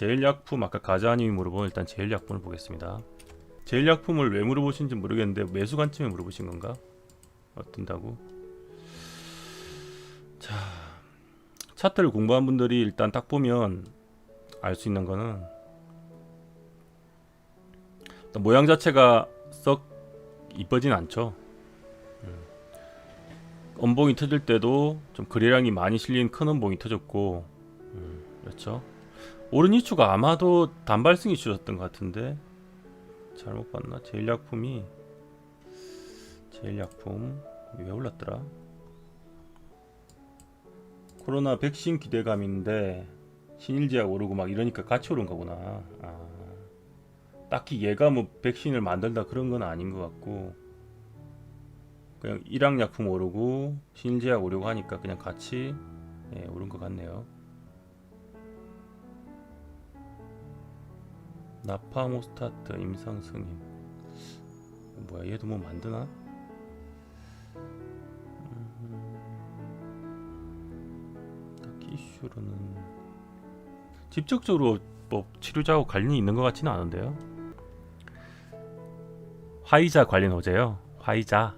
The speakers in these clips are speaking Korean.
제일약품 아까 가자님이 물어본 일단 제일약품을 보겠습니다. 제일약품을 왜 물어보신지 모르겠는데 매수 관점에 물어보신 건가? 어떤다고? 자 차트를 공부한 분들이 일단 딱 보면 알 수 있는 거는 모양 자체가 썩 이쁘진 않죠. 음. 원봉이 터질 때도 좀 거래량이 많이 실린 큰 원봉이 터졌고 음, 그렇죠. 오른 이슈가 아마도 단발성 이슈였던 것 같은데 잘못 봤나? 제일약품이 제일약품 왜 올랐더라? 코로나 백신 기대감인데 신일제약 오르고 막 이러니까 같이 오른 거구나. 아, 딱히 얘가 뭐 백신을 만들다 그런 건 아닌 것 같고 그냥 일학약품 오르고 신일제약 오르고 하니까 그냥 같이 예, 오른 것 같네요. 나파모스타트 임상 승인 뭐야 얘도 뭐 만드나? 음, 딱히 이슈로는 직접적으로 뭐 치료자하고 관련이 있는 것 같지는 않은데요. 화이자 관련 호재요. 화이자.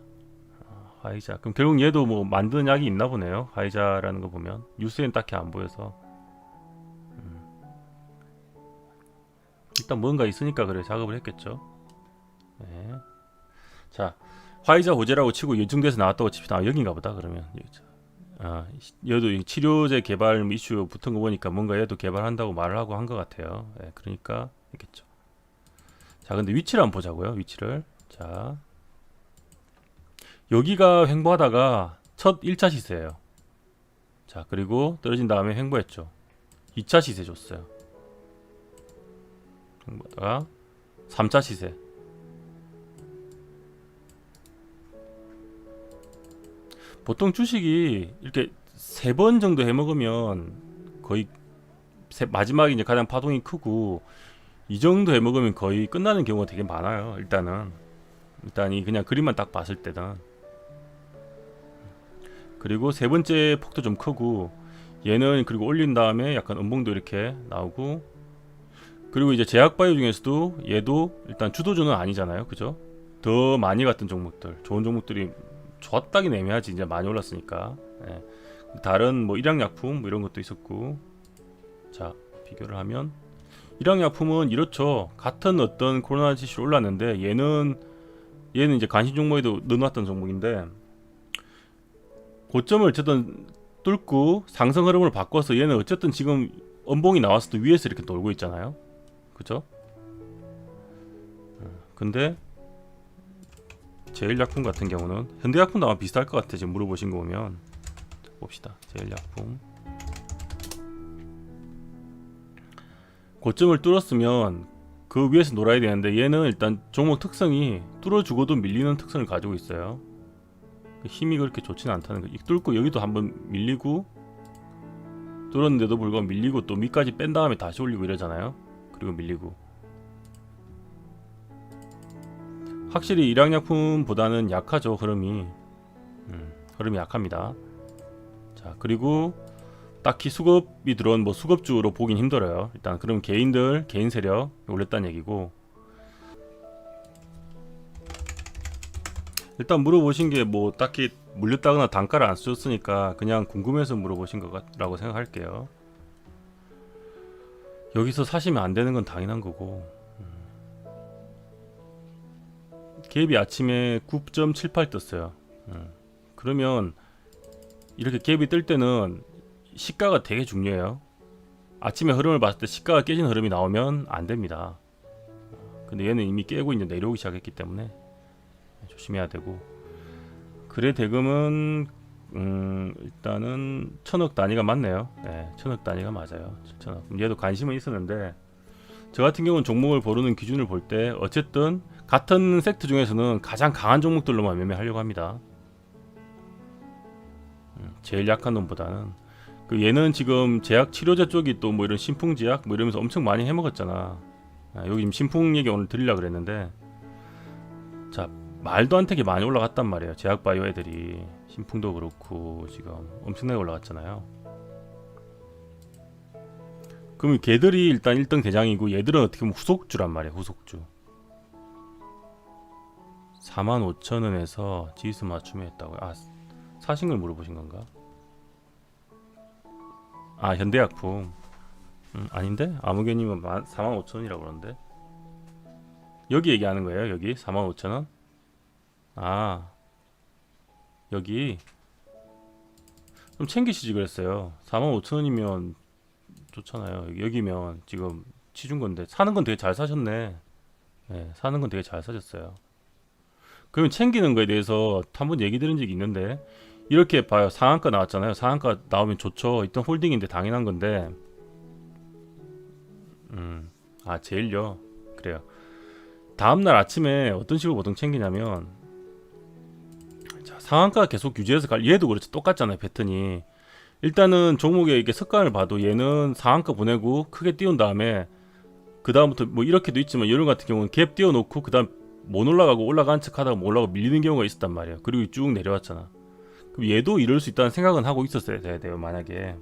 아, 화이자. 그럼 결국 얘도 뭐 만드는 약이 있나 보네요. 화이자라는 거 보면 뉴스엔 딱히 안 보여서. 일단 뭔가 있으니까 그래 작업을 했겠죠. 네. 자, 화이자 호재라고 치고 예정돼서 나왔다고 칩시다. 아, 여긴가 보다. 그러면. 아, 얘도 이 치료제 개발 이슈 붙은 거 보니까 뭔가 얘도 개발한다고 말을 하고 한 것 같아요. 예, 그러니까 있겠죠. 자, 근데 위치를 한번 보자고요. 위치를. 자, 여기가 횡보하다가 첫 1차 시세예요. 자, 그리고 떨어진 다음에 횡보했죠. 2차 시세 줬어요. 횡보하다가 3차 시세. 보통 주식이 이렇게 세 번 정도 해먹으면 거의 세- 마지막에 이제 가장 파동이 크고 이 정도 해먹으면 거의 끝나는 경우가 되게 많아요. 일단은 일단 이 그냥 그림만 딱 봤을 때는 그리고 세 번째 폭도 좀 크고 얘는 그리고 올린 다음에 약간 음봉도 이렇게 나오고 그리고 이제 제약바이오 중에서도 얘도 일단 주도주는 아니잖아요. 그죠? 더 많이 갔던 종목들 좋은 종목들이 좋았다긴 애매하지 이제 많이 올랐으니까 예. 다른 뭐 일양약품 뭐 이런 것도 있었고 자 비교를 하면 일양약품은 이렇죠 같은 어떤 코로나 지수 올랐는데 얘는 얘는 이제 간신 종목에도 넣어놨던 종목인데 고점을 어쨌든 뚫고 상승 흐름을 바꿔서 얘는 어쨌든 지금 엄봉이 나왔을 때 위에서 이렇게 돌고 있잖아요 그죠? 어, 근데 제일약품 같은 경우는 현대약품도 아마 비슷할 것 같아 지금 물어보신 거 보면. 자, 봅시다. 제일약품. 고점을 뚫었으면 그 위에서 놀아야 되는데 얘는 일단 종목 특성이 뚫어 주고도 밀리는 특성을 가지고 있어요. 그 힘이 그렇게 좋지는 않다는 거. 뚫고 여기도 한번 밀리고 뚫었는데도 불구하고 밀리고 또 밑까지 뺀 다음에 다시 올리고 이러잖아요 그리고 밀리고. 확실히 일양약품보다는 약하죠 흐름이. 음, 흐름이 약합니다. 자 그리고 딱히 수급이 들어온 뭐 수급주로 보긴 힘들어요. 일단 그럼 개인들 개인 세력 올렸다는 얘기고. 일단 물어보신 게 뭐 딱히 물렸다거나 단가를 안 쓰셨으니까 그냥 궁금해서 물어보신 거라고 생각할게요 여기서 사시면 안 되는 건 당연한 거고 갭이 아침에 9.78 떴어요. 음. 그러면 이렇게 갭이 뜰 때는 시가가 되게 중요해요. 아침에 흐름을 봤을 때 시가가 깨진 흐름이 나오면 안 됩니다. 근데 얘는 이미 깨고 이제 내려오기 시작했기 때문에 조심해야 되고 그래 대금은 음, 일단은 천억 단위가 맞네요. 네, 천억 단위가 맞아요. 천억. 얘도 관심은 있었는데 저 같은 경우는 종목을 고르는 기준을 볼 때 어쨌든 같은 섹터 중에서는 가장 강한 종목들로만 매매하려고 합니다. 음, 제일 약한 놈보다는 그 얘는 지금 제약 치료제 쪽이 또 뭐 이런 신풍 제약 뭐 이러면서 엄청 많이 해먹었잖아. 아, 여기 지금 신풍 얘기 오늘 드리려 그랬는데 자 말도 안 되게 많이 올라갔단 말이에요. 제약 바이오 애들이 신풍도 그렇고 지금 엄청나게 올라갔잖아요. 그러면 걔들이 일단 1등 대장이고 얘들은 어떻게 보면 후속주란 말이야 후속주. 45,000원에서 지수 맞춤에 했다고요? 아 사신 걸 물어보신 건가? 아 현대약품. 음, 아닌데? 아무개님은 45,000원이라고 그러는데? 여기 얘기하는 거예요 여기? 45,000원? 아 여기 좀 챙기시지 그랬어요. 45,000원이면 좋잖아요. 여기- 여기면 지금 치준 건데. 사는 건 되게 잘 사셨네. 네, 사는 건 되게 잘 사셨어요. 그러면 챙기는 거에 대해서 한번 얘기 들은 적이 있는데 이렇게 봐요. 상한가 나왔잖아요. 상한가 나오면 좋죠. 일단 홀딩인데 당연한 건데. 음아 제일요? 그래요. 다음날 아침에 어떤 식으로 보통 챙기냐면 자, 상한가 계속 유지해서 갈 얘도 그렇죠 똑같잖아요 패턴이. 일단은 종목의 이게 습관을 봐도 얘는 상한가 보내고 크게 띄운 다음에 그 다음부터 뭐 이렇게도 있지만 여름 같은 경우는 갭 띄워놓고 그 다음 못 올라가고 올라간 척 하다가 못 올라가고 밀리는 경우가 있었단 말이에요. 그리고 쭉 내려왔잖아. 그럼 얘도 이럴 수 있다는 생각은 하고 있었어야 돼요 만약에.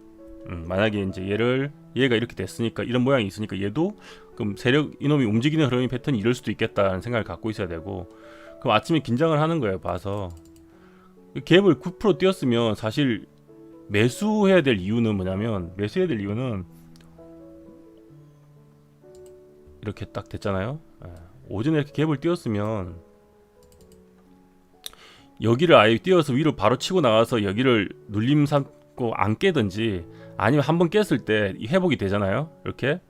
음, 만약에 이제 얘를 얘가 이렇게 됐으니까 이런 모양이 있으니까 얘도 그럼 세력 이놈이 움직이는 흐름이 패턴이 이럴 수도 있겠다는 생각을 갖고 있어야 되고. 그럼 아침에 긴장을 하는 거예요 봐서 갭을 9% 띄었으면 사실 매수해야 될 이유는 뭐냐면 매수해야 될 이유는 이렇게 딱 됐잖아요. 예. 오전에 이렇게 갭을 띄웠으면 여기를 아예 띄워서 위로 바로 치고 나가서 여기를 눌림 삼고 안 깨든지 아니면 한 번 깼을 때이 회복이 되잖아요. 이렇게.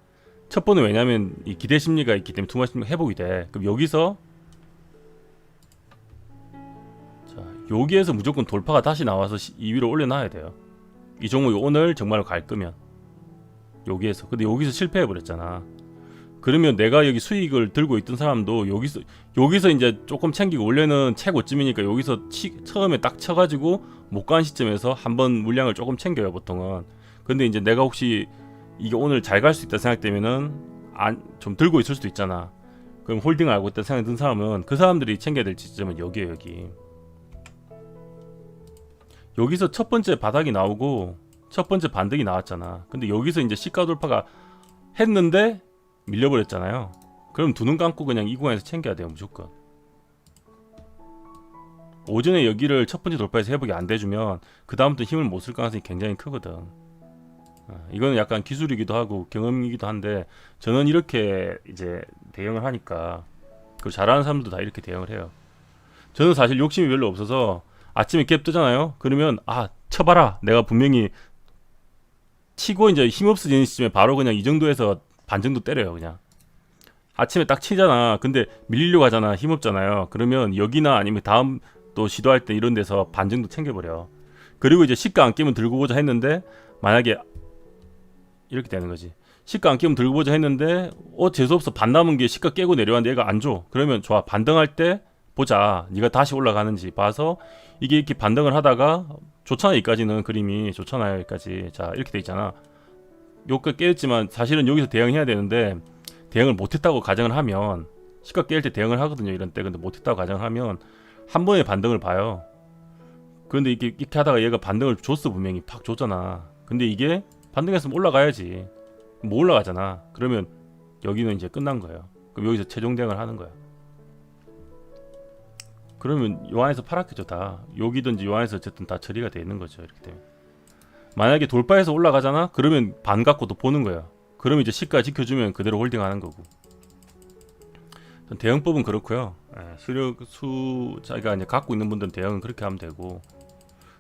첫 번은 왜냐면 이 기대 심리가 있기 때문에 두마 심리 회복이 돼. 그럼 여기서 여기에서 무조건 돌파가 다시 나와서 시- 이 위로 올려놔야 돼요. 이 종목이 오늘 정말로 갈 거면. 여기에서. 근데 여기서 실패해 버렸잖아. 그러면 내가 여기 수익을 들고 있던 사람도 여기서 여기서 이제 조금 챙기고 원래는 최고점이니까 여기서 치, 처음에 딱 쳐가지고 못 간 시점에서 한번 물량을 조금 챙겨요 보통은. 근데 이제 내가 혹시 이게 오늘 잘 갈 수 있다 생각되면은 안, 좀 들고 있을 수도 있잖아. 그럼 홀딩을 알고 있다 생각 든 사람은 그 사람들이 챙겨야 될 지점은 여기에요 여기 여기서 첫 번째 바닥이 나오고 첫 번째 반등이 나왔잖아 근데 여기서 이제 시가 돌파가 했는데 밀려버렸잖아요. 그럼 두 눈 감고 그냥 이 구간에서 챙겨야 돼요 무조건. 오전에 여기를 첫 번째 돌파해서 회복이 안 돼주면 그 다음부터 힘을 못 쓸 가능성이 굉장히 크거든. 아, 이거는 약간 기술이기도 하고 경험이기도 한데 저는 이렇게 이제 대응을 하니까 그 잘하는 사람들도 다 이렇게 대응을 해요. 저는 사실 욕심이 별로 없어서 아침에 갭 뜨잖아요. 그러면 아 쳐봐라. 내가 분명히 치고 이제 힘 없어지는 시점에 바로 그냥 이 정도에서 반 정도 때려요 그냥. 아침에 딱 치잖아. 근데 밀리려고 하잖아. 힘없잖아요. 그러면 여기나 아니면 다음 또 시도할 때 이런 데서 반 정도 챙겨버려. 그리고 이제 시가 안 끼면 들고 보자 했는데 만약에 이렇게 되는 거지. 시가 안 끼면 들고 보자 했는데 어 재수없어. 반 남은 게 시가 깨고 내려왔는데 얘가 안 줘. 그러면 좋아. 반등할 때 보자. 네가 다시 올라가는지 봐서 이게 이렇게 반등을 하다가 좋잖아 여기까지는 그림이 좋잖아요 여기까지 자 이렇게 돼 있잖아. 요가 깨졌지만 사실은 여기서 대응해야 되는데 대응을 못했다고 가정을 하면 시가 깰때 대응을 하거든요 이런 때. 근데 못했다고 가정을 하면 한 번에 반등을 봐요. 그런데 이렇게, 이렇게 하다가 얘가 반등을 줬어 분명히. 팍 줬잖아. 근데 이게 반등했으면 올라가야지. 못 올라가잖아. 그러면 여기는 이제 끝난 거예요. 그럼 여기서 최종 대응을 하는 거야 그러면 요 안에서 파랗겠죠 다. 여기든지 요 안에서 어쨌든 다 처리가 돼 있는 거죠 이렇게 되면. 만약에 돌파해서 올라가잖아? 그러면 반 갖고 또 보는 거야. 그러면 이제 시가 지켜주면 그대로 홀딩하는 거고. 대응법은 그렇고요. 예, 수력 수 자기가 이제 갖고 있는 분들은 대응은 그렇게 하면 되고.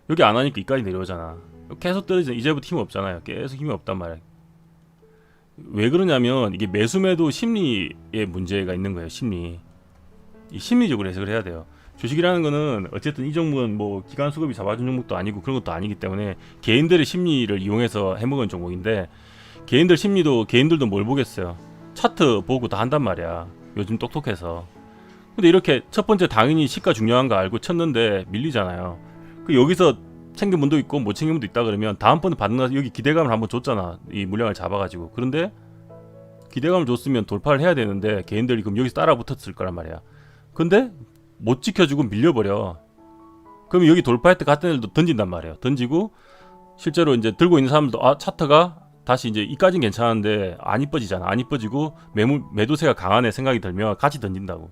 여기 안 하니까 이까지 내려오잖아. 계속 떨어지잖아. 이제부터 힘 없잖아요. 계속 힘이 없단 말이야. 왜 그러냐면 이게 매수매도 심리의 문제가 있는 거예요 심리. 이 심리적으로 해석을 해야 돼요. 주식이라는 거는 어쨌든 이 종목은 뭐 기관 수급이 잡아준 종목도 아니고 그런 것도 아니기 때문에 개인들의 심리를 이용해서 해먹은 종목인데 개인들 심리도 개인들도 뭘 보겠어요? 차트 보고 다 한단 말이야. 요즘 똑똑해서. 근데 이렇게 첫 번째 당연히 시가 중요한 거 알고 쳤는데 밀리잖아요. 그 여기서 챙긴 분도 있고 못 챙긴 분도 있다 그러면 다음번에 받는 거 여기 기대감을 한번 줬잖아. 이 물량을 잡아가지고. 그런데 기대감을 줬으면 돌파를 해야 되는데 개인들이 그럼 여기서 따라 붙었을 거란 말이야 근데 못 지켜주고 밀려버려. 그럼 여기 돌파할 때 같은 애들도 던진단 말이에요. 던지고 실제로 이제 들고 있는 사람들도 아 차트가 다시 이제 이까진 괜찮은데 안 이뻐지잖아. 안 이뻐지고 매물 매도세가 강한 애 생각이 들면 같이 던진다고.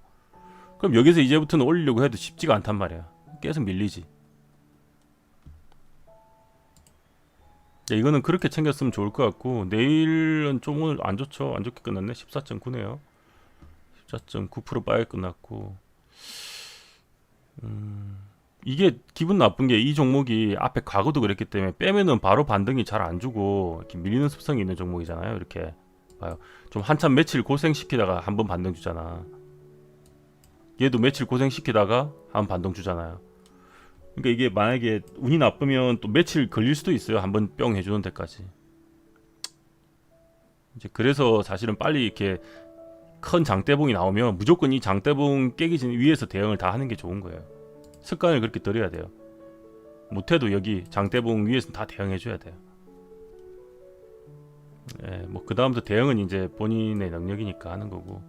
그럼 여기서 이제부터는 올리려고 해도 쉽지가 않단 말이야. 계속 밀리지. 야, 이거는 그렇게 챙겼으면 좋을 것 같고 내일은 좀 오늘 안 좋죠. 안 좋게 끝났네. 14.9네요. 14.9% 빠에 끝났고. 음, 이게 기분 나쁜 게 이 종목이 앞에 과거도 그랬기 때문에 빼면은 바로 반등이 잘 안 주고 이렇게 밀리는 습성이 있는 종목이잖아요. 이렇게 봐요. 좀 한참 며칠 고생시키다가 한 번 반등 주잖아. 얘도 며칠 고생시키다가 한 번 반등 주잖아요. 그러니까 이게 만약에 운이 나쁘면 또 며칠 걸릴 수도 있어요. 한 번 뿅 해주는 데까지. 이제 그래서 사실은 빨리 이렇게 큰 장대봉이 나오면 무조건 이 장대봉 깨기 전 위에서 대응을 다 하는 게 좋은 거예요. 습관을 그렇게 들여야 돼요. 못해도 여기 장대봉 위에서 다 대응해줘야 돼요. 예, 뭐그 다음부터 대응은 이제 본인의 능력이니까 하는 거고.